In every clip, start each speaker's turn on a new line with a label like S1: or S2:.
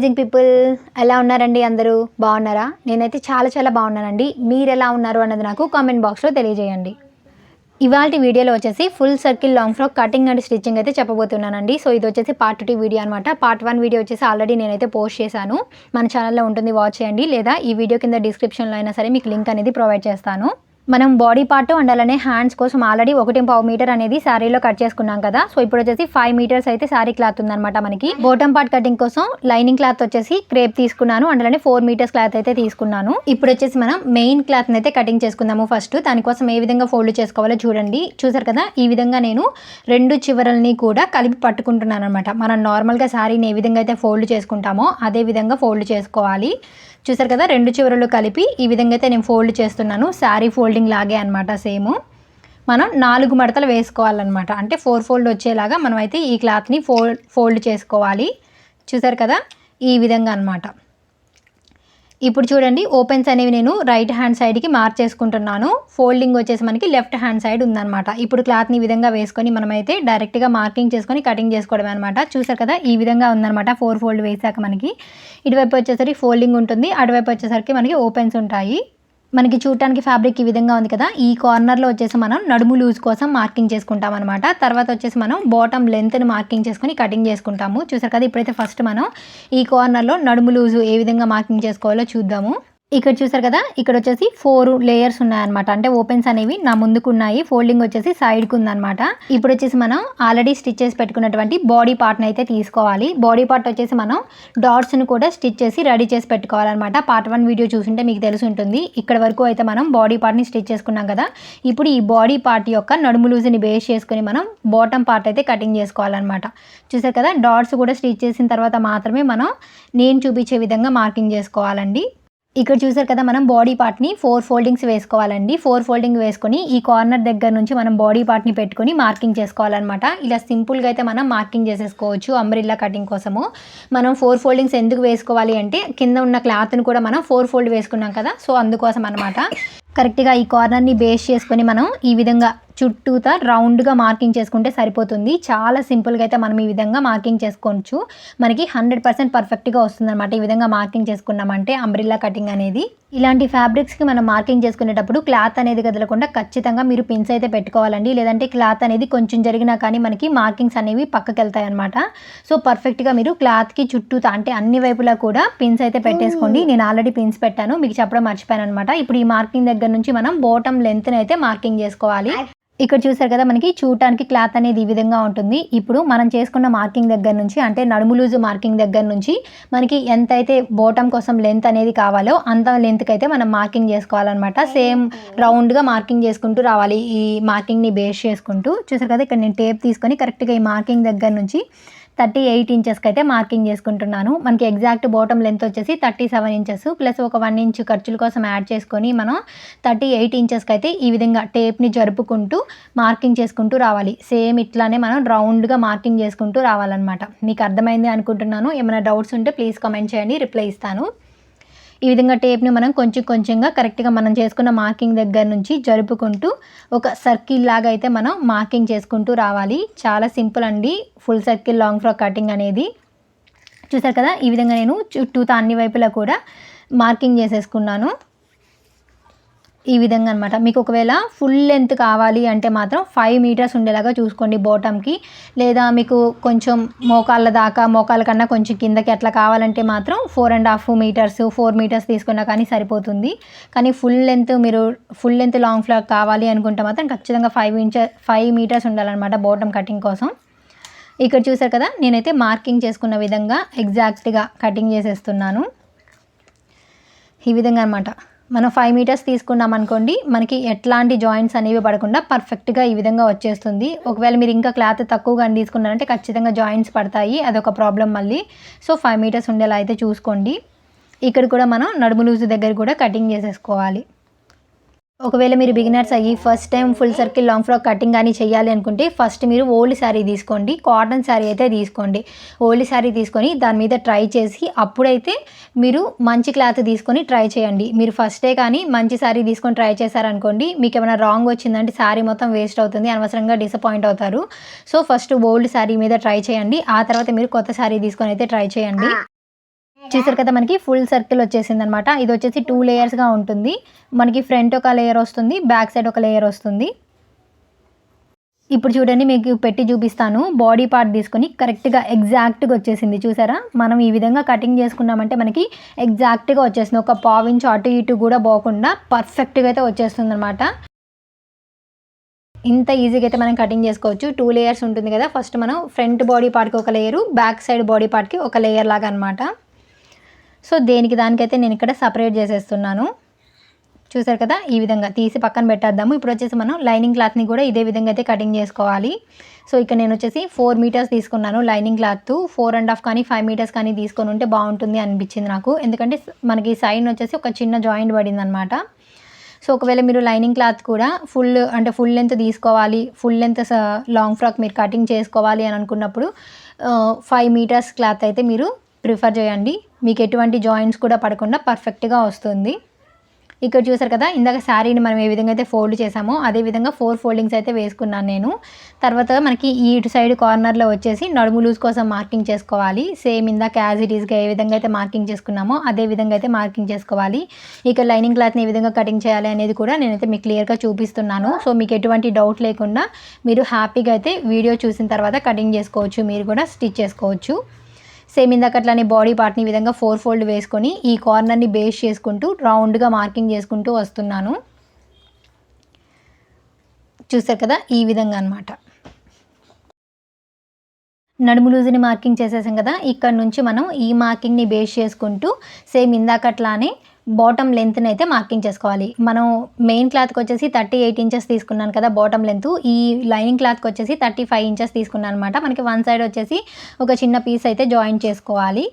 S1: Amazing people ఎలా ఉన్నారండి అందరూ? బాగున్నారా? నేనైతే చాలా చాలా బాగున్నానండి. మీరు ఎలా ఉన్నారు అన్నది నాకు కామెంట్ బాక్స్లో తెలియజేయండి. ఇవాళ వీడియోలో వచ్చేసి full circle long frock cutting and stitching అయితే చెప్పబోతున్నానండి. సో ఇది వచ్చేసి పార్ట్ టూ వీడియో అనమాట పార్ట్ వన్ వీడియో వచ్చేసి ఆల్రెడీ నేనైతే పోస్ట్ చేశాను. మన ఛానల్లో ఉంటుంది వాచ్ చేయండి. లేదా ఈ వీడియో కింద డిస్క్రిప్షన్లో అయినా సరే మీకు లింక్ అనేది ప్రొవైడ్ చేస్తాను. మనం బాడీ పార్ట్ అండ్ అలానే హ్యాండ్స్ కోసం ఆల్రెడీ ఒకటి పావు మీటర్ అనేది శారీలో కట్ చేసుకున్నాం కదా. సో ఇప్పుడు వచ్చేసి ఫైవ్ మీటర్స్ అయితే శారీ క్లాత్ ఉందన్నమాట మనకి. బోటం పార్ట్ కటింగ్ కోసం లైనింగ్ క్లాత్ వచ్చేసి క్రేప్ తీసుకున్నాను. అండ్ అలానే ఫోర్ మీటర్స్ క్లాత్ అయితే తీసుకున్నాను. ఇప్పుడు వచ్చేసి మనం మెయిన్ క్లాత్ అయితే కటింగ్ చేసుకుందాము ఫస్ట్ దానికోసం ఏ విధంగా ఫోల్డ్ చేసుకోవాలో చూడండి. చూసారు కదా? ఈ విధంగా నేను రెండు చివరల్ని కూడా కలిపి పట్టుకుంటున్నాను అనమాట మనం నార్మల్గా శారీని ఏ విధంగా అయితే ఫోల్డ్ చేసుకుంటామో అదే విధంగా ఫోల్డ్ చేసుకోవాలి. చూసారు కదా? రెండు చివరలు కలిపి ఈ విధంగా అయితే నేను ఫోల్డ్ చేస్తున్నాను. శారీ ఫోల్డింగ్ లాగే అనమాట సేమ్ మనం నాలుగు మడతలు వేసుకోవాలన్నమాట. అంటే ఫోర్ ఫోల్డ్ వచ్చేలాగా మనం అయితే ఈ క్లాత్ని ఫోల్డ్ ఫోల్డ్ చేసుకోవాలి. చూసారు కదా? ఈ విధంగా అనమాట ఇప్పుడు చూడండి ఓపెన్స్ అనేవి నేను రైట్ హ్యాండ్ సైడ్కి మార్చేసుకుంటున్నాను. ఫోల్డింగ్ వచ్చేసి మనకి లెఫ్ట్ హ్యాండ్ సైడ్ ఉందన్నమాట. ఇప్పుడు క్లాత్ని ఈ విధంగా వేసుకొని మనమైతే డైరెక్ట్గా మార్కింగ్ చేసుకొని కటింగ్ చేసుకోవడం అనమాట చూసారు కదా? ఈ విధంగా ఉందన్నమాట ఫోర్ ఫోల్డ్ వేసాక మనకి. ఇటువైపు వచ్చేసరికి ఫోల్డింగ్ ఉంటుంది. అటువైపు వచ్చేసరికి మనకి ఓపెన్స్ ఉంటాయి. మనకి చూడటానికి ఫ్యాబ్రిక్ ఈ విధంగా ఉంది కదా. ఈ కార్నర్లో వచ్చేసి మనం నడుము లూజ్ కోసం మార్కింగ్ చేసుకుంటాం అనమాట తర్వాత వచ్చేసి మనం బాటమ్ లెంత్ని మార్కింగ్ చేసుకొని కటింగ్ చేసుకుంటాము. చూసారు కదా ఇప్పుడైతే ఫస్ట్ మనం ఈ కార్నర్లో నడుము లూజు ఏ విధంగా మార్కింగ్ చేసుకోవాలో చూద్దాము. ఇక్కడ చూసారు కదా ఇక్కడ వచ్చేసి ఫోర్ లేయర్స్ ఉన్నాయన్నమాట. అంటే ఓపెన్స్ అనేవి నా ముందుకు ఉన్నాయి ఫోల్డింగ్ వచ్చేసి సైడ్కి ఉందన్నమాట. ఇప్పుడు వచ్చేసి మనం ఆల్రెడీ స్టిచ్ చేసి పెట్టుకున్నటువంటి బాడీ పార్ట్ని అయితే తీసుకోవాలి. బాడీ పార్ట్ వచ్చేసి మనం డాట్స్ని కూడా స్టిచ్ చేసి రెడీ చేసి పెట్టుకోవాలన్నమాట. పార్ట్ వన్ వీడియో చూసుంటే మీకు తెలిసి ఉంటుంది. ఇక్కడ వరకు అయితే మనం బాడీ పార్ట్ని స్టిచ్ చేసుకున్నాం కదా ఇప్పుడు ఈ బాడీ పార్ట్ యొక్క నడుము లూజ్ని బేస్ చేసుకుని మనం బాటమ్ పార్ట్ అయితే కటింగ్ చేసుకోవాలన్నమాట. చూసారు కదా డాట్స్ కూడా స్టిచ్ చేసిన తర్వాత మాత్రమే మనం నేను చూపించే విధంగా మార్కింగ్ చేసుకోవాలండి. ఇక్కడ చూసారు కదా మనం బాడీ పార్ట్ని ఫోర్ ఫోల్డింగ్స్ వేసుకోవాలండి. ఫోర్ ఫోల్డింగ్ వేసుకొని ఈ కార్నర్ దగ్గర నుంచి మనం బాడీ పార్ట్ని పెట్టుకొని మార్కింగ్ చేసుకోవాలన్నమాట. ఇలా సింపుల్గా అయితే మనం మార్కింగ్ చేసేసుకోవచ్చు అంబ్రిల్లా కటింగ్ కోసము. మనం ఫోర్ ఫోల్డింగ్స్ ఎందుకు వేసుకోవాలి అంటే కింద ఉన్న క్లాత్ని కూడా మనం ఫోర్ ఫోల్డ్ వేసుకున్నాం కదా సో అందుకోసం అనమాట కరెక్ట్గా ఈ కార్నర్ని బేస్ చేసుకొని మనం ఈ విధంగా చుట్టూతా రౌండ్గా మార్కింగ్ చేసుకుంటే సరిపోతుంది. చాలా సింపుల్గా అయితే మనం ఈ విధంగా మార్కింగ్ చేసుకోవచ్చు. మనకి హండ్రెడ్ పర్సెంట్ పర్ఫెక్ట్గా వస్తుందన్నమాట ఈ విధంగా మార్కింగ్ చేసుకున్నామంటే అంబ్రిల్లా కటింగ్ అనేది. ఇలాంటి ఫ్యాబ్రిక్స్కి మనం మార్కింగ్ చేసుకునేటప్పుడు క్లాత్ అనేది కదలకుండా ఖచ్చితంగా మీరు పిన్స్ అయితే పెట్టుకోవాలండి. లేదంటే క్లాత్ అనేది కొంచెం జరిగినా కానీ మనకి మార్కింగ్స్ అనేవి పక్కకి వెళ్తాయి అనమాట సో పర్ఫెక్ట్గా మీరు క్లాత్కి చుట్టూ అంటే అన్ని వైపులా కూడా పిన్స్ అయితే పెట్టేసుకోండి. నేను ఆల్రెడీ పిన్స్ పెట్టాను. మీకు చెప్పడం మర్చిపోయాను అనమాట ఇప్పుడు ఈ మార్కింగ్ దగ్గర నుంచి మనం బాటమ్ లెంత్ని అయితే మార్కింగ్ చేసుకోవాలి. ఇక్కడ చూసారు కదా మనకి చూడటానికి క్లాత్ అనేది ఈ విధంగా ఉంటుంది. ఇప్పుడు మనం చేసుకున్న మార్కింగ్ దగ్గర నుంచి అంటే నడుము లూజు మార్కింగ్ దగ్గర నుంచి మనకి ఎంత అయితే బోటం కోసం లెంత్ అనేది కావాలో అంత లెంత్కి అయితే మనం మార్కింగ్ చేసుకోవాలన్నమాట. సేమ్ రౌండ్గా మార్కింగ్ చేసుకుంటూ రావాలి ఈ మార్కింగ్ని బేస్ చేసుకుంటూ. చూసారు కదా ఇక్కడ నేను టేప్ తీసుకొని కరెక్ట్గా ఈ మార్కింగ్ దగ్గర నుంచి థర్టీ ఎయిట్ ఇంచెస్కి అయితే మార్కింగ్ చేసుకుంటున్నాను. మనకి ఎగ్జాక్ట్ బాటమ్ లెంత్ వచ్చేసి థర్టీ సెవెన్ ఇంచెస్ ప్లస్ ఒక వన్ ఇంచ్ ఖర్చుల కోసం యాడ్ చేసుకొని మనం థర్టీ ఎయిట్ ఇంచెస్కి అయితే ఈ విధంగా టేప్ని జరుపుకుంటూ మార్కింగ్ చేసుకుంటూ రావాలి. సేమ్ ఇట్లానే మనం రౌండ్గా మార్కింగ్ చేసుకుంటూ రావాలన్నమాట. మీకు అర్థమైంది అనుకుంటున్నాను. ఏమైనా డౌట్స్ ఉంటే ప్లీజ్ కామెంట్ చేయండి. రిప్లై ఇస్తాను. ఈ విధంగా టేప్ని మనం కొంచెం కొంచెంగా కరెక్ట్గా మనం చేసుకున్న మార్కింగ్ దగ్గర నుంచి జరుపుకుంటూ ఒక సర్కిల్ లాగా అయితే మనం మార్కింగ్ చేసుకుంటూ రావాలి. చాలా సింపుల్ అండి. Full circle long frock cutting అనేది. చూసారు కదా? ఈ విధంగా నేను చుట్టూతా అన్ని వైపులా కూడా మార్కింగ్ చేసేసుకున్నాను. ఈ విధంగా అనమాట మీకు ఒకవేళ ఫుల్ లెంత్ కావాలి అంటే మాత్రం ఫైవ్ మీటర్స్ ఉండేలాగా చూసుకోండి బాటమ్కి లేదా మీకు కొంచెం మోకాళ్ళ దాకా మోకాళ్ళ కన్నా కొంచెం కిందకి అట్లా కావాలంటే మాత్రం four and half metres four metres తీసుకున్నా కానీ సరిపోతుంది. కానీ ఫుల్ లెంత్ మీరు ఫుల్ లెంత్ లాంగ్ ఫ్లాక్ కావాలి అనుకుంటే మాత్రం ఖచ్చితంగా ఫైవ్ ఇంచ ఫైవ్ మీటర్స్ ఉండాలన్నమాట బాటమ్ కటింగ్ కోసం. ఇక్కడ చూసారు కదా నేనైతే మార్కింగ్ చేసుకున్న విధంగా ఎగ్జాక్ట్గా కటింగ్ చేసేస్తున్నాను. ఈ విధంగా అనమాట మనం ఫైవ్ మీటర్స్ తీసుకున్నాం అనుకోండి మనకి ఎట్లాంటి జాయింట్స్ అనేవి పడకుండా పర్ఫెక్ట్గా ఈ విధంగా వచ్చేస్తుంది. ఒకవేళ మీరు ఇంకా క్లాత్ తక్కువగా తీసుకున్నారంటే ఖచ్చితంగా జాయింట్స్ పడతాయి అదొక ప్రాబ్లం మళ్ళీ. సో ఫైవ్ మీటర్స్ ఉండేలా అయితే చూసుకోండి. ఇక్కడ కూడా మనం నడుము లూజు దగ్గర కూడా కటింగ్ చేసేసుకోవాలి. ఒకవేళ మీరు బిగినర్స్ అయ్యి first time full circle long frock cutting కానీ చేయాలి అనుకుంటే ఫస్ట్ మీరు ఓల్డ్ శారీ తీసుకోండి కాటన్ శారీ అయితే తీసుకోండి. ఓల్డ్ శారీ తీసుకొని దాని మీద ట్రై చేసి అప్పుడైతే మీరు మంచి క్లాత్ తీసుకొని ట్రై చేయండి. మీరు ఫస్టే కానీ మంచి శారీ తీసుకొని ట్రై చేశారనుకోండి మీకు ఏమైనా రాంగ్ వచ్చిందంటే శారీ మొత్తం వేస్ట్ అవుతుంది అనవసరంగా డిసప్పాయింట్ అవుతారు. సో ఫస్ట్ ఓల్డ్ శారీ మీద ట్రై చేయండి. ఆ తర్వాత మీరు కొత్త శారీ తీసుకొని అయితే ట్రై చేయండి. చూసారు కదా మనకి ఫుల్ సర్కిల్ వచ్చేసింది అనమాట ఇది వచ్చేసి టూ లేయర్స్గా ఉంటుంది. మనకి ఫ్రంట్ ఒక లేయర్ వస్తుంది బ్యాక్ సైడ్ ఒక లేయర్ వస్తుంది. ఇప్పుడు చూడండి మీకు పెట్టి చూపిస్తాను. బాడీ పార్ట్ తీసుకొని కరెక్ట్గా ఎగ్జాక్ట్గా వచ్చేసింది. చూసారా? మనం ఈ విధంగా కటింగ్ చేసుకున్నామంటే మనకి ఎగ్జాక్ట్గా వచ్చేసింది ఒక పావించు అటు ఇటు కూడా పోకుండా పర్ఫెక్ట్గా అయితే వచ్చేస్తుంది అనమాట ఇంత ఈజీగా అయితే మనం కటింగ్ చేసుకోవచ్చు. టూ లేయర్స్ ఉంటుంది కదా ఫస్ట్ మనం ఫ్రంట్ బాడీ పార్ట్కి ఒక లేయరు బ్యాక్ సైడ్ బాడీ పార్ట్కి ఒక లేయర్ లాగా అనమాట సో దేనికి దానికైతే నేను ఇక్కడ సపరేట్ చేసేస్తున్నాను. చూసారు కదా? ఈ విధంగా తీసి పక్కన పెట్టేద్దాము. ఇప్పుడు వచ్చేసి మనం లైనింగ్ క్లాత్ని కూడా ఇదే విధంగా అయితే కటింగ్ చేసుకోవాలి. సో ఇక్కడ నేను వచ్చేసి ఫోర్ మీటర్స్ తీసుకున్నాను lining cloth four and half కానీ ఫైవ్ మీటర్స్ కానీ తీసుకొని ఉంటే బాగుంటుంది అనిపించింది నాకు. ఎందుకంటే మనకి సైడ్ వచ్చేసి ఒక చిన్న జాయింట్ పడింది అనమాట సో ఒకవేళ మీరు లైనింగ్ క్లాత్ కూడా ఫుల్ అంటే ఫుల్ లెంత్ తీసుకోవాలి ఫుల్ లెంత్ లాంగ్ ఫ్రాక్ మీరు కటింగ్ చేసుకోవాలి అని అనుకున్నప్పుడు ఫైవ్ మీటర్స్ క్లాత్ అయితే మీరు ప్రిఫర్ చేయండి. మీకు ఎటువంటి జాయింట్స్ కూడా పడకుండా పర్ఫెక్ట్గా వస్తుంది. ఇక్కడ చూసారు కదా ఇందాక శారీని మనం ఏ విధంగా అయితే ఫోల్డ్ చేసామో అదే విధంగా ఫోర్ ఫోల్డింగ్స్ అయితే వేసుకున్నాను నేను. తర్వాత మనకి ఈ ఇటు సైడ్ కార్నర్లో వచ్చేసి నడుము లూజ్ కోసం మార్కింగ్ చేసుకోవాలి. సేమ్ ఇందాక యాజ్ ఇట్ ఈస్గా ఏ విధంగా అయితే మార్కింగ్ చేసుకున్నామో అదే విధంగా అయితే మార్కింగ్ చేసుకోవాలి. ఇక లైనింగ్ క్లాత్ని ఏ విధంగా కటింగ్ చేయాలి అనేది కూడా నేనైతే మీకు క్లియర్గా చూపిస్తున్నాను. సో మీకు ఎటువంటి డౌట్ లేకుండా మీరు హ్యాపీగా అయితే వీడియో చూసిన తర్వాత కటింగ్ చేసుకోవచ్చు మీరు కూడా స్టిచ్ చేసుకోవచ్చు. సేమ్ ఇందాక అట్లానే బాడీ పార్ట్ని విధంగా ఫోర్ ఫోల్డ్ వేసుకొని ఈ కార్నర్ని బేస్ చేసుకుంటూ రౌండ్గా మార్కింగ్ చేసుకుంటూ వస్తున్నాను. చూసారు కదా? ఈ విధంగా అనమాట నడుము లూజుని మార్కింగ్ చేసేసాం కదా? ఇక్కడ నుంచి మనం ఈ మార్కింగ్ని బేస్ చేసుకుంటూ సేమ్ ఇందాకట్లానే బాటమ్ లెంత్ని అయితే మార్కింగ్ చేసుకోవాలి. మనం మెయిన్ క్లాత్కి వచ్చేసి థర్టీ ఎయిట్ ఇంచెస్ తీసుకున్నాను కదా బాటమ్ లెంత్. ఈ లైనింగ్ క్లాత్కి వచ్చేసి థర్టీ ఫైవ్ ఇంచెస్ తీసుకున్నాను అనమాట మనకి వన్ సైడ్ వచ్చేసి ఒక చిన్న పీస్ అయితే జాయిన్ చేసుకోవాలి.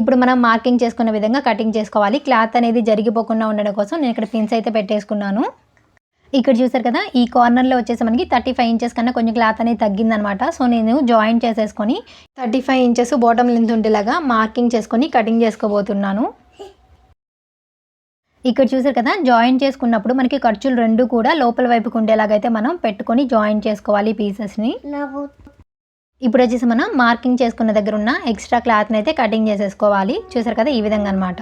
S1: ఇప్పుడు మనం మార్కింగ్ చేసుకున్న విధంగా కటింగ్ చేసుకోవాలి. క్లాత్ అనేది జరిగిపోకుండా ఉండడం కోసం నేను ఇక్కడ పిన్స్ అయితే పెట్టేసుకున్నాను. ఇక్కడ చూసారు కదా ఈ కార్నర్లో వచ్చేసి మనకి థర్టీ ఫైవ్ ఇంచెస్ కన్నా కొంచెం క్లాత్ అనేది తగ్గిందనమాట సో నేను జాయింట్ చేసేసుకొని thirty five inches bottom length ఉండేలాగా మార్కింగ్ చేసుకొని కటింగ్ చేసుకోబోతున్నాను. ఇక్కడ చూసారు కదా జాయింట్ చేసుకున్నప్పుడు మనకి ఖర్చులు రెండు కూడా లోపల వైపుకు ఉండేలాగైతే మనం పెట్టుకొని జాయింట్ చేసుకోవాలి పీసెస్ని ఇప్పుడు వచ్చేసి మనం మార్కింగ్ చేసుకున్న దగ్గర ఉన్న ఎక్స్ట్రా క్లాత్ని అయితే కటింగ్ చేసేసుకోవాలి. చూసారు కదా ఈ విధంగా అనమాట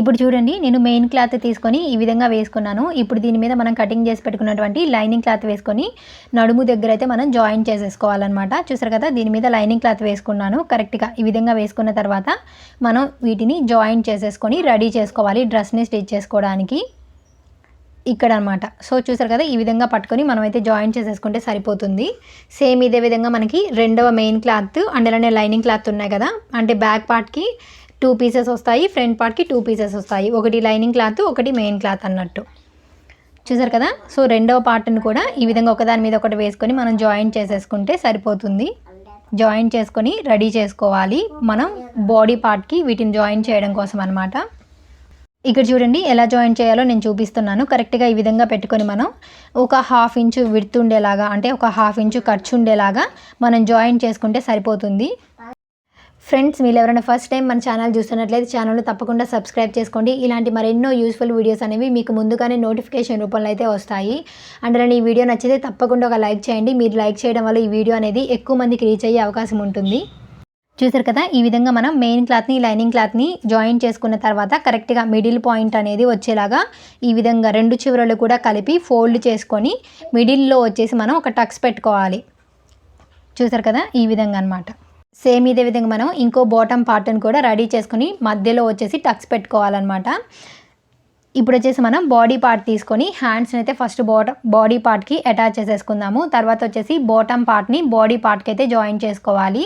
S1: ఇప్పుడు చూడండి నేను మెయిన్ క్లాత్ తీసుకొని ఈ విధంగా వేసుకున్నాను. ఇప్పుడు దీని మీద మనం కటింగ్ చేసి పెట్టుకున్నటువంటి లైనింగ్ క్లాత్ వేసుకొని నడుము దగ్గర అయితే మనం జాయిన్ చేసేసుకోవాలన్నమాట. చూసారు కదా దీని మీద లైనింగ్ క్లాత్ వేసుకున్నాను. కరెక్ట్గా ఈ విధంగా వేసుకున్న తర్వాత మనం వీటిని జాయిన్ చేసేసుకొని రెడీ చేసుకోవాలి డ్రెస్ని స్టిచ్ చేసుకోవడానికి. ఇక్కడ అనమాట సో చూసారు కదా ఈ విధంగా పట్టుకొని మనం అయితే జాయిన్ చేసేసుకుంటే సరిపోతుంది. సేమ్ ఇదే విధంగా మనకి రెండవ మెయిన్ క్లాత్ అండ్ అలానే లైనింగ్ క్లాత్ ఉన్నాయి కదా. అంటే బ్యాక్ పార్ట్కి టూ పీసెస్ వస్తాయి ఫ్రంట్ పార్ట్కి టూ పీసెస్ వస్తాయి. ఒకటి లైనింగ్ క్లాత్ ఒకటి మెయిన్ క్లాత్ అన్నట్టు. చూసారు కదా? సో రెండవ పార్ట్ని కూడా ఈ విధంగా ఒకదాని మీద ఒకటి వేసుకొని మనం జాయిన్ చేసేసుకుంటే సరిపోతుంది. జాయిన్ చేసుకొని రెడీ చేసుకోవాలి మనం బాడీ పార్ట్కి వీటిని జాయిన్ చేయడం కోసం అనమాట ఇక్కడ చూడండి ఎలా జాయిన్ చేయాలో నేను చూపిస్తున్నాను. కరెక్ట్గా ఈ విధంగా పెట్టుకొని మనం ఒక హాఫ్ ఇంచు విడుతుండేలాగా అంటే ఒక హాఫ్ ఇంచు ఖర్చు ఉండేలాగా మనం జాయిన్ చేసుకుంటే సరిపోతుంది. ఫ్రెండ్స్ మీరు ఎవరైనా ఫస్ట్ టైం మన ఛానల్ చూస్తున్నట్లయితే ఛానల్ తప్పకుండా సబ్స్క్రైబ్ చేసుకోండి. ఇలాంటి మరెన్నో యూస్ఫుల్ వీడియోస్ అనేవి మీకు ముందుగానే నోటిఫికేషన్ రూపంలో అయితే వస్తాయి. అండ్ నేను ఈ వీడియో నచ్చితే తప్పకుండా ఒక లైక్ చేయండి. మీరు లైక్ చేయడం వల్ల ఈ వీడియో అనేది ఎక్కువ మందికి రీచ్ అయ్యే అవకాశం ఉంటుంది. చూసారు కదా? ఈ విధంగా మనం మెయిన్ క్లాత్ని లైనింగ్ క్లాత్ని జాయిన్ చేసుకున్న తర్వాత కరెక్ట్గా మిడిల్ పాయింట్ అనేది వచ్చేలాగా ఈ విధంగా రెండు చివరలు కూడా కలిపి ఫోల్డ్ చేసుకొని మిడిల్లో వచ్చేసి మనం ఒక టక్స్ పెట్టుకోవాలి. చూసారు కదా? ఈ విధంగా అనమాట సేమ్ ఇదే విధంగా మనం ఇంకో బాటమ్ పార్ట్ని కూడా రెడీ చేసుకొని మధ్యలో వచ్చేసి టక్స్ పెట్టుకోవాలన్నమాట. ఇప్పుడు వచ్చేసి మనం బాడీ పార్ట్ తీసుకొని హ్యాండ్స్ని అయితే ఫస్ట్ బాటమ్ బాడీ పార్ట్కి అటాచ్ చేసేసుకుందాము. తర్వాత వచ్చేసి బాటమ్ పార్ట్ని బాడీ పార్ట్కి అయితే జాయిన్ చేసుకోవాలి.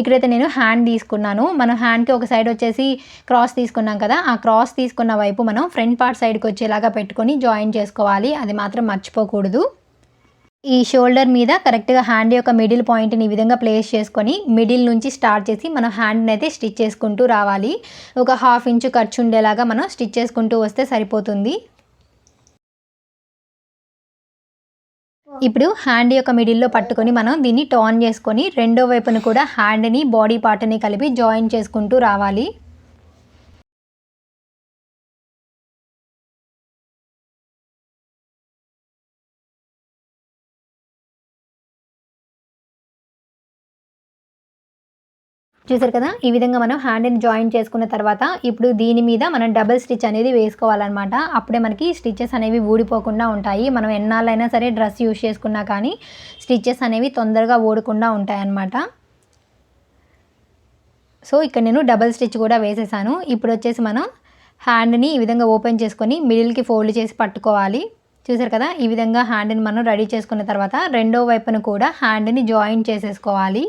S1: ఇక్కడైతే నేను హ్యాండ్ తీసుకున్నాను. మనం హ్యాండ్కి ఒక సైడ్ వచ్చేసి క్రాస్ తీసుకున్నాం కదా ఆ క్రాస్ తీసుకున్న వైపు మనం ఫ్రంట్ పార్ట్ సైడ్కి వచ్చేలాగా పెట్టుకొని జాయిన్ చేసుకోవాలి. అది మాత్రం మర్చిపోకూడదు. ఈ షోల్డర్ మీద కరెక్ట్గా హ్యాండ్ యొక్క మిడిల్ పాయింట్ని ఈ విధంగా ప్లేస్ చేసుకొని మిడిల్ నుంచి స్టార్ట్ చేసి మనం హ్యాండ్ని అయితే స్టిచ్ చేసుకుంటూ రావాలి. ఒక హాఫ్ ఇంచు ఖర్చు ఉండేలాగా మనం స్టిచ్ చేసుకుంటూ వస్తే సరిపోతుంది. ఇప్పుడు హ్యాండ్ యొక్క మిడిల్లో పట్టుకొని మనం దీన్ని టర్న్ చేసుకొని రెండో వైపును కూడా హ్యాండ్ని బాడీ పార్ట్ని కలిపి జాయిన్ చేసుకుంటూ రావాలి. చూసారు కదా? ఈ విధంగా మనం హ్యాండ్ని జాయిన్ చేసుకున్న తర్వాత ఇప్పుడు దీని మీద మనం డబుల్ స్టిచ్ అనేది వేసుకోవాలన్నమాట. అప్పుడే మనకి స్టిచ్చెస్ అనేవి ఊడిపోకుండా ఉంటాయి. మనం ఎన్నాళ్ళైనా సరే డ్రెస్ యూజ్ చేసుకున్నా కానీ స్టిచ్చెస్ అనేవి తొందరగా ఊడకుండా ఉంటాయన్నమాట. సో ఇక్కడ నేను డబల్ స్టిచ్ కూడా వేసేసాను. ఇప్పుడు వచ్చేసి మనం హ్యాండ్ని ఈ విధంగా ఓపెన్ చేసుకొని మిడిల్కి ఫోల్డ్ చేసి పట్టుకోవాలి. చూసారు కదా? ఈ విధంగా హ్యాండ్ని మనం రెడీ చేసుకున్న తర్వాత రెండో వైపును కూడా హ్యాండ్ని జాయిన్ చేసేసుకోవాలి.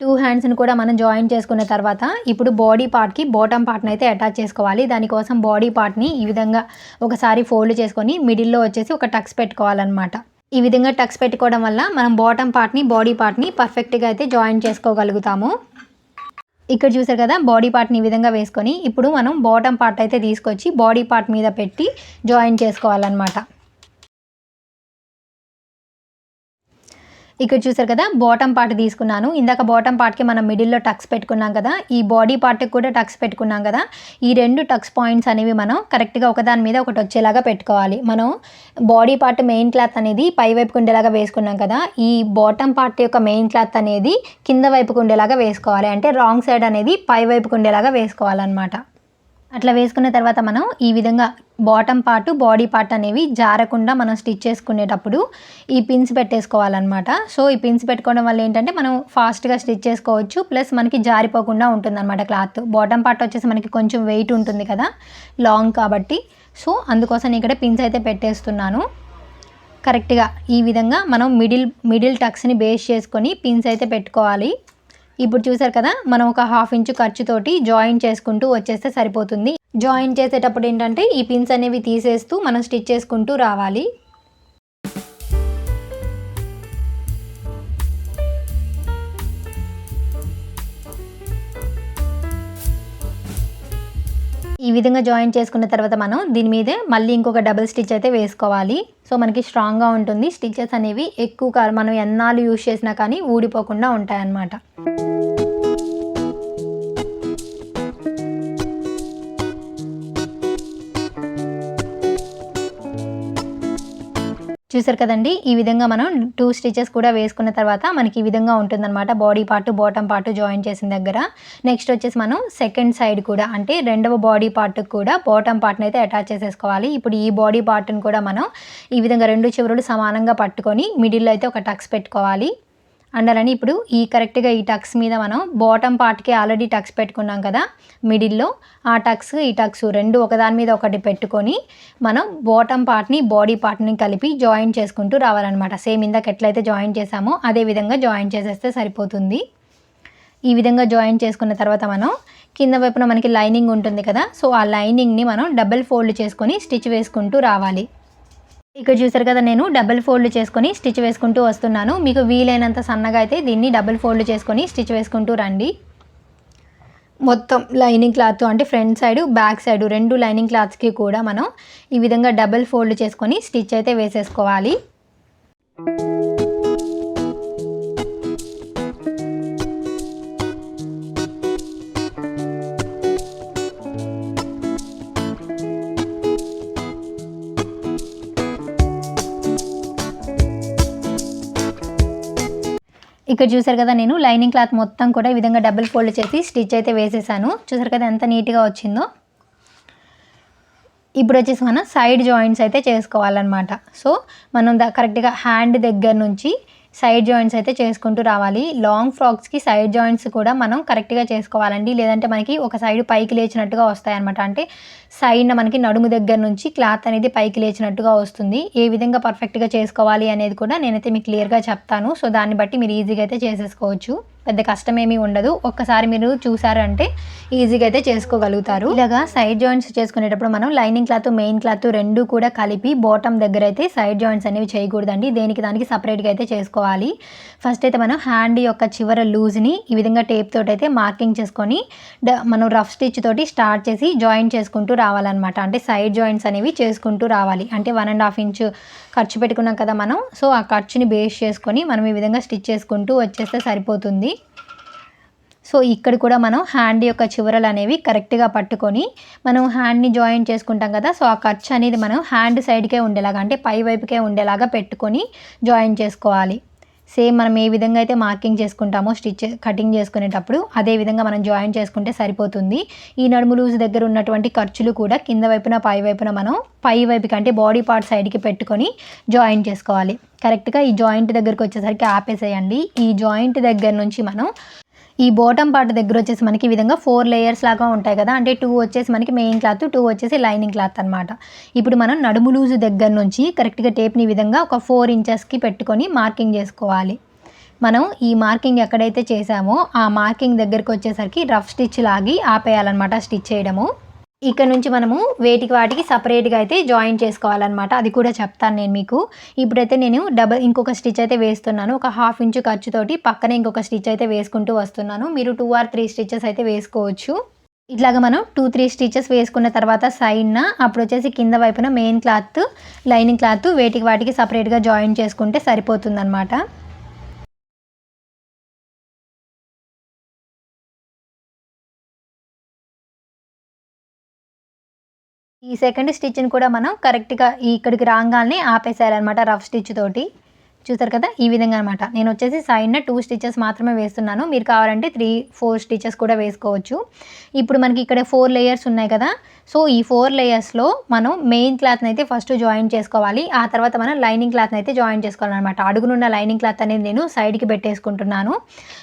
S1: టూ హ్యాండ్స్ని కూడా మనం జాయిన్ చేసుకున్న తర్వాత ఇప్పుడు బాడీ పార్ట్కి బాటమ్ పార్ట్ని అయితే అటాచ్ చేసుకోవాలి. దానికోసం బాడీ పార్ట్ని ఈ విధంగా ఒకసారి ఫోల్డ్ చేసుకొని మిడిల్లో వచ్చేసి ఒక టక్స్ పెట్టుకోవాలన్నమాట. ఈ విధంగా టక్స్ పెట్టుకోవడం వల్ల మనం బాటమ్ పార్ట్ని బాడీ పార్ట్ని పర్ఫెక్ట్గా అయితే జాయిన్ చేసుకోగలుగుతాము. ఇక్కడ చూసారు కదా బాడీ పార్ట్ని ఈ విధంగా వేసుకొని ఇప్పుడు మనం బాటమ్ పార్ట్ అయితే తీసుకొచ్చి బాడీ పార్ట్ మీద పెట్టి జాయిన్ చేసుకోవాలన్నమాట. ఇక్కడ చూసారు కదా బాటమ్ పార్ట్ తీసుకున్నాను. ఇందాక బాటమ్ పార్ట్కి మనం మిడిల్లో టక్స్ పెట్టుకున్నాం కదా ఈ బాడీ పార్ట్కి కూడా టక్స్ పెట్టుకున్నాం కదా ఈ రెండు టక్స్ పాయింట్స్ అనేవి మనం కరెక్ట్గా ఒకదాని మీద ఒకటి వచ్చేలాగా పెట్టుకోవాలి. మనం బాడీ పార్ట్ మెయిన్ క్లాత్ అనేది పై వైపుకు ఉండేలాగా వేసుకున్నాం కదా ఈ బాటమ్ పార్ట్ యొక్క మెయిన్ క్లాత్ అనేది కింద వైపుకు ఉండేలాగా వేసుకోవాలి. అంటే రాంగ్ సైడ్ అనేది పై వైపుకు ఉండేలాగా వేసుకోవాలన్నమాట. అట్లా వేసుకున్న తర్వాత మనం ఈ విధంగా బాటమ్ పార్ట్ బాడీ పార్ట్ అనేవి జారకుండా మనం స్టిచ్ చేసుకునేటప్పుడు ఈ పిన్స్ పెట్టేసుకోవాలన్నమాట. సో ఈ పిన్స్ పెట్టుకోవడం వల్ల ఏంటంటే మనం ఫాస్ట్గా స్టిచ్ చేసుకోవచ్చు. ప్లస్ మనకి జారిపోకుండా ఉంటుందన్నమాట క్లాత్. బాటమ్ పార్ట్ వచ్చేసి మనకి కొంచెం వెయిట్ ఉంటుంది కదా లాంగ్ కాబట్టి. సో అందుకోసం ఇక్కడ పిన్స్ అయితే పెట్టేస్తున్నాను. కరెక్ట్గా ఈ విధంగా మనం మిడిల్ మిడిల్ టక్స్ని బేస్ చేసుకొని పిన్స్ అయితే పెట్టుకోవాలి. ఇప్పుడు చూసారు కదా మనం ఒక హాఫ్ ఇంచు ఖర్చుతోటి జాయిన్ చేసుకుంటూ వచ్చేస్తే సరిపోతుంది. జాయిన్ చేసేటప్పుడు ఏంటంటే ఈ పిన్స్ అనేవి తీసేస్తూ మనం స్టిచ్ చేసుకుంటూ రావాలి. ఈ విధంగా జాయిన్ చేసుకున్న తర్వాత మనం దీని మీదే మళ్ళీ ఇంకొక డబుల్ స్టిచ్ అయితే వేసుకోవాలి. సో మనకి స్ట్రాంగ్గా ఉంటుంది. స్టిచెస్ అనేవి ఎక్కువ మనం ఎన్నాళ్ళు యూజ్ చేసినా కానీ ఊడిపోకుండా ఉంటాయన్నమాట. చూసారు కదండి? ఈ విధంగా మనం టూ స్టిచెస్ కూడా వేసుకున్న తర్వాత మనకి ఈ విధంగా ఉంటుందన్నమాట. Body part bottom part join చేసిన దగ్గర. నెక్స్ట్ వచ్చేసి మనం సెకండ్ సైడ్ కూడా అంటే రెండవ బాడీ పార్ట్ కూడా బాటమ్ పార్ట్ని అయితే అటాచ్ చేసేసుకోవాలి. ఇప్పుడు ఈ బాడీ పార్ట్ని కూడా మనం ఈ విధంగా రెండు చివరులు సమానంగా పట్టుకొని మిడిల్లో అయితే ఒక టక్స్ పెట్టుకోవాలి. అండాలని ఇప్పుడు ఈ కరెక్ట్గా ఈ టక్స్ మీద మనం బాటమ్ పార్ట్కి ఆల్రెడీ టక్స్ పెట్టుకున్నాం కదా మిడిల్లో ఆ టక్స్ ఈ టక్స్ రెండు ఒకదాని మీద ఒకటి పెట్టుకొని మనం బాటమ్ పార్ట్ని బాడీ పార్ట్ని కలిపి జాయిన్ చేసుకుంటూ రావాలన్నమాట. సేమ్ ఇందాక ఎట్లయితే జాయిన్ చేసామో అదే విధంగా జాయిన్ చేసేస్తే సరిపోతుంది. ఈ విధంగా జాయిన్ చేసుకున్న తర్వాత మనం కింద వైపున మనకి లైనింగ్ ఉంటుంది కదా సో ఆ లైనింగ్ని మనం డబుల్ ఫోల్డ్ చేసుకొని స్టిచ్ వేసుకుంటూ రావాలి. ఇక్కడ చూసారు కదా నేను డబుల్ ఫోల్డ్ చేసుకొని స్టిచ్ వేసుకుంటూ వస్తున్నాను. మీకు వీలైనంత సన్నగా అయితే దీన్ని డబుల్ ఫోల్డ్ చేసుకొని స్టిచ్ వేసుకుంటూ రండి. మొత్తం లైనింగ్ క్లాత్ అంటే ఫ్రంట్ సైడ్ బ్యాక్ సైడ్ రెండు లైనింగ్ క్లాత్స్కి కూడా మనం ఈ విధంగా డబుల్ ఫోల్డ్ చేసుకొని స్టిచ్ అయితే వేసేసుకోవాలి. ఇక్కడ చూసారు కదా నేను లైనింగ్ క్లాత్ మొత్తం కూడా ఈ విధంగా డబుల్ ఫోల్డ్ చేసి స్టిచ్ అయితే వేసేసాను. చూసారు కదా ఎంత నీట్గా వచ్చిందో. ఇప్పుడు వచ్చేసి మనం సైడ్ జాయింట్స్ అయితే చేసుకోవాలన్నమాట. సో మనం కరెక్ట్గా హ్యాండ్ దగ్గర నుంచి సైడ్ జాయింట్స్ అయితే చేసుకుంటూ రావాలి. లాంగ్ ఫ్రాక్స్కి సైడ్ జాయింట్స్ కూడా మనం కరెక్ట్గా చేసుకోవాలండి. లేదంటే మనకి ఒక సైడ్ పైకి లేచినట్టుగా వస్తాయన్నమాట. అంటే సైడ్న మనకి నడుము దగ్గర నుంచి క్లాత్ అనేది పైకి లేచినట్టుగా వస్తుంది. ఏ విధంగా పర్ఫెక్ట్గా చేసుకోవాలి అనేది కూడా నేనైతే మీకు క్లియర్గా చెప్తాను. సో దాన్ని బట్టి మీరు ఈజీగా అయితే చేసేసుకోవచ్చు. పెద్ద కష్టమేమీ ఉండదు. ఒక్కసారి మీరు చూసారంటే ఈజీగా అయితే చేసుకోగలుగుతారు. ఇలాగా సైడ్ జాయింట్స్ చేసుకునేటప్పుడు మనం లైనింగ్ క్లాత్ మెయిన్ క్లాత్ రెండు కూడా కలిపి బాటమ్ దగ్గర అయితే సైడ్ జాయింట్స్ అనేవి చేయకూడదండి. దేనికి దానికి సపరేట్గా అయితే చేసుకోవాలి. ఫస్ట్ అయితే మనం హ్యాండ్ యొక్క చివర లూజ్ని ఈ విధంగా టేప్ తోటి అయితే మార్కింగ్ చేసుకొని మనం రఫ్ స్టిచ్ తోటి స్టార్ట్ చేసి జాయిన్ చేసుకుంటూ రావాలన్నమాట. అంటే సైడ్ జాయింట్స్ అనేవి చేసుకుంటూ రావాలి. అంటే వన్ అండ్ హాఫ్ ఇంచ్ ఖర్చు పెట్టుకున్నాం కదా మనం. సో ఆ ఖర్చుని బేస్ చేసుకొని మనం ఈ విధంగా స్టిచ్ చేసుకుంటూ వచ్చేస్తే సరిపోతుంది. సో ఇక్కడ కూడా మనం హ్యాండ్ యొక్క చివరలు అనేవి కరెక్ట్గా పట్టుకొని మనం హ్యాండ్ని జాయిన్ చేసుకుంటాం కదా సో ఆ ఖర్చు అనేది మనం హ్యాండ్ సైడ్కే ఉండేలాగా అంటే పై వైపుకే ఉండేలాగా పెట్టుకొని జాయిన్ చేసుకోవాలి. సేమ్ మనం ఏ విధంగా అయితే మార్కింగ్ చేసుకుంటామో స్టిచ్ కటింగ్ చేసుకునేటప్పుడు అదే విధంగా మనం జాయిన్ చేసుకుంటే సరిపోతుంది. ఈ నడుము లూజ్ దగ్గర ఉన్నటువంటి ఖర్చులు కూడా కింద వైపున పై వైపున మనం పై వైపుకి అంటే బాడీ పార్ట్ సైడ్కి పెట్టుకొని జాయిన్ చేసుకోవాలి. కరెక్ట్గా ఈ జాయింట్ దగ్గరికి వచ్చేసరికి ఆపేసేయండి. ఈ జాయింట్ దగ్గర నుంచి మనం ఈ బాటమ్ పార్ట్ దగ్గర వచ్చేసి మనకి ఈ విధంగా ఫోర్ లేయర్స్ లాగా ఉంటాయి కదా. అంటే టూ వచ్చేసి మనకి మెయిన్ క్లాత్ టూ వచ్చేసి లైనింగ్ క్లాత్ అనమాట ఇప్పుడు మనం నడుము లూజు దగ్గర నుంచి కరెక్ట్గా టేప్ని విధంగా ఒక ఫోర్ ఇంచెస్కి పెట్టుకొని మార్కింగ్ చేసుకోవాలి. మనం ఈ మార్కింగ్ ఎక్కడైతే చేసామో ఆ మార్కింగ్ దగ్గరికి వచ్చేసరికి రఫ్ స్టిచ్ లాగి ఆపేయాలన్నమాట స్టిచ్ చేయడము. ఇక్కడ నుంచి మనము వేటికి వాటికి సపరేట్గా అయితే జాయిన్ చేసుకోవాలన్నమాట. అది కూడా చెప్తాను నేను మీకు. ఇప్పుడైతే నేను డబల్ ఇంకొక స్టిచ్ అయితే వేస్తున్నాను. ఒక హాఫ్ ఇంచు ఖర్చుతోటి పక్కనే ఇంకొక స్టిచ్ అయితే వేసుకుంటూ వస్తున్నాను. మీరు టూ ఆర్ త్రీ స్టిచెస్ అయితే వేసుకోవచ్చు. ఇట్లాగా మనం టూ త్రీ స్టిచెస్ వేసుకున్న తర్వాత సైడ్న అప్పుడు వచ్చేసి కింద వైపున మెయిన్ క్లాత్ లైనింగ్ క్లాత్ వేటికి వాటికి సపరేట్గా జాయిన్ చేసుకుంటే సరిపోతుందన్నమాట. ఈ సెకండ్ స్టిచ్ని కూడా మనం కరెక్ట్గా ఇక్కడికి రాగానే ఆపేసేయాలన్నమాట రఫ్ స్టిచ్ తోటి. చూసారు కదా? ఈ విధంగా అనమాట నేను వచ్చేసి సైడ్న టూ స్టిచెస్ మాత్రమే వేస్తున్నాను. మీరు కావాలంటే త్రీ ఫోర్ స్టిచెస్ కూడా వేసుకోవచ్చు. ఇప్పుడు మనకి ఇక్కడ ఫోర్ లేయర్స్ ఉన్నాయి కదా? సో ఈ ఫోర్ లేయర్స్లో మనం మెయిన్ క్లాత్ని అయితే ఫస్ట్ జాయిన్ చేసుకోవాలి. ఆ తర్వాత మనం లైనింగ్ క్లాత్ని అయితే జాయిన్ చేసుకోవాలన్నమాట. అడుగునున్న లైనింగ్ క్లాత్ అనేది నేను సైడ్కి పెట్టేసుకుంటున్నాను.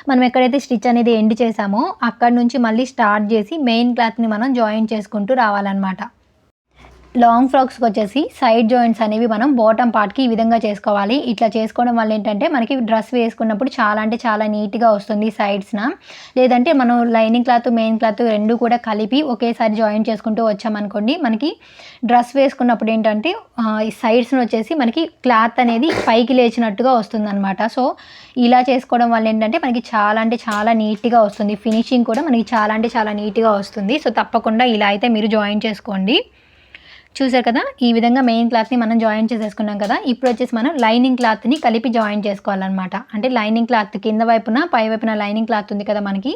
S1: మనం ఎక్కడైతే స్టిచ్ అనేది ఎండ్ చేసామో అక్కడ నుంచి మళ్ళీ స్టార్ట్ చేసి మెయిన్ క్లాత్ని మనం జాయిన్ చేసుకుంటూ రావాలన్నమాట. లాంగ్ ఫ్రాక్స్కి వచ్చేసి సైడ్ జాయింట్స్ అనేవి మనం బాటమ్ పార్ట్కి ఈ విధంగా చేసుకోవాలి. ఇట్లా చేసుకోవడం వల్ల ఏంటంటే మనకి డ్రెస్ వేసుకున్నప్పుడు చాలా అంటే చాలా నీట్గా వస్తుంది సైడ్స్న. లేదంటే మనం లైనింగ్ క్లాత్ మెయిన్ క్లాత్ రెండు కూడా కలిపి ఒకేసారి జాయిన్ చేసుకుంటూ వచ్చామనుకోండి మనకి డ్రెస్ వేసుకున్నప్పుడు ఏంటంటే ఈ సైడ్స్ని వచ్చేసి మనకి క్లాత్ అనేది పైకి లేచినట్టుగా వస్తుందన్నమాట. సో ఇలా చేసుకోవడం వల్ల ఏంటంటే మనకి చాలా అంటే చాలా నీట్గా వస్తుంది. ఫినిషింగ్ కూడా మనకి చాలా అంటే చాలా నీట్గా వస్తుంది. సో తప్పకుండా ఇలా అయితే మీరు జాయిన్ చేసుకోండి. చూసారు కదా? ఈ విధంగా మెయిన్ క్లాత్ని మనం జాయిన్ చేసేసుకున్నాం కదా? ఇప్పుడు వచ్చేసి మనం లైనింగ్ క్లాత్ని కలిపి జాయిన్ చేసుకోవాలన్నమాట. అంటే లైనింగ్ క్లాత్ కింద వైపున పై వైపున లైనింగ్ క్లాత్ ఉంది కదా మనకి?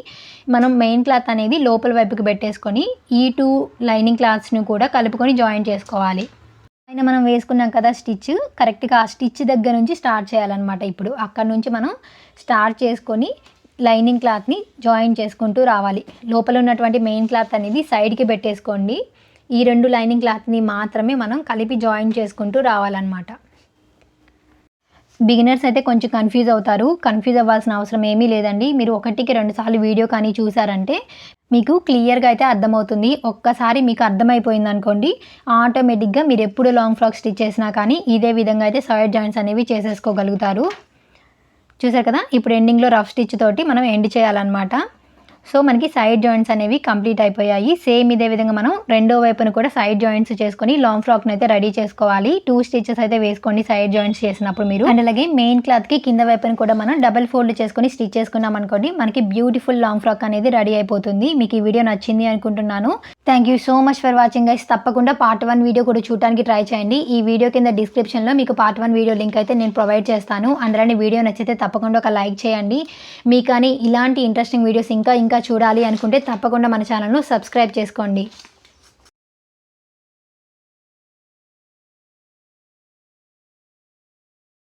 S1: మనం మెయిన్ క్లాత్ అనేది లోపల వైపుకి పెట్టేసుకొని ఈ టూ లైనింగ్ క్లాత్స్ని కూడా కలుపుకొని జాయిన్ చేసుకోవాలి. అయినా మనం వేసుకున్నాం కదా స్టిచ్ కరెక్ట్గా ఆ స్టిచ్ దగ్గర నుంచి స్టార్ట్ చేయాలన్నమాట ఇప్పుడు. అక్కడ నుంచి మనం స్టార్ట్ చేసుకొని లైనింగ్ క్లాత్ని జాయిన్ చేసుకుంటూ రావాలి. లోపల ఉన్నటువంటి మెయిన్ క్లాత్ అనేది సైడ్కి పెట్టేసుకోండి. ఈ రెండు లైనింగ్ క్లాత్ని మాత్రమే మనం కలిపి జాయిన్ చేసుకుంటూ రావాలన్నమాట. బిగినర్స్ అయితే కొంచెం కన్ఫ్యూజ్ అవుతారు. కన్ఫ్యూజ్ అవ్వాల్సిన అవసరం ఏమీ లేదండి. మీరు ఒకటికి రెండు సార్లు వీడియో కానీ చూసారంటే మీకు క్లియర్గా అయితే అర్థమవుతుంది. ఒక్కసారి మీకు అర్థమైపోయింది అనుకోండి ఆటోమేటిక్గా మీరు ఎప్పుడు లాంగ్ ఫ్రాక్ స్టిచ్ చేసినా కానీ ఇదే విధంగా అయితే సైడ్ జాయింట్స్ అనేవి చేసేసుకోగలుగుతారు. చూసారు కదా? ఇప్పుడు ఎండింగ్లో రఫ్ స్టిచ్ తోటి మనం ఎండ్ చేయాలన్నమాట. సో మనకి సైడ్ జాయింట్స్ అనేవి కంప్లీట్ అయిపోయాయి. సేమ్ ఇదే విధంగా మనం రెండో వైపున కూడా సైడ్ జాయింట్స్ చేసుకొని లాంగ్ ఫ్రాక్ని అయితే రెడీ చేసుకోవాలి. టూ స్టిచెస్ అయితే వేసుకోండి సైడ్ జాయింట్స్ చేసినప్పుడు మీరు. అండ్ అలాగే మెయిన్ క్లాత్కి కింద వైపున కూడా మనం డబల్ ఫోల్డ్ చేసుకొని స్టిచ్ చేసుకున్నాం అనుకోండి మనకి బ్యూటిఫుల్ లాంగ్ ఫ్రాక్ అనేది రెడీ అయిపోతుంది. మీకు ఈ వీడియో నచ్చింది అనుకుంటున్నాను. Thank you so much for watching guys తప్పకుండా పార్ట్ వన్ వీడియో కూడా చూడడానికి ట్రై చేయండి. ఈ వీడియో కింద డిస్క్రిప్షన్లో మీకు పార్ట్ వన్ వీడియో లింక్ అయితే నేను ప్రొవైడ్ చేస్తాను. అందులోని వీడియో నచ్చితే తప్పకుండా ఒక లైక్ చేయండి. మీకు కానీ ఇలాంటి ఇంట్రెస్టింగ్ వీడియోస్ ఇంకా ఇంకా చూడాలి అనుకుంటే తప్పకుండా మన ఛానల్ను సబ్స్క్రైబ్ చేసుకోండి.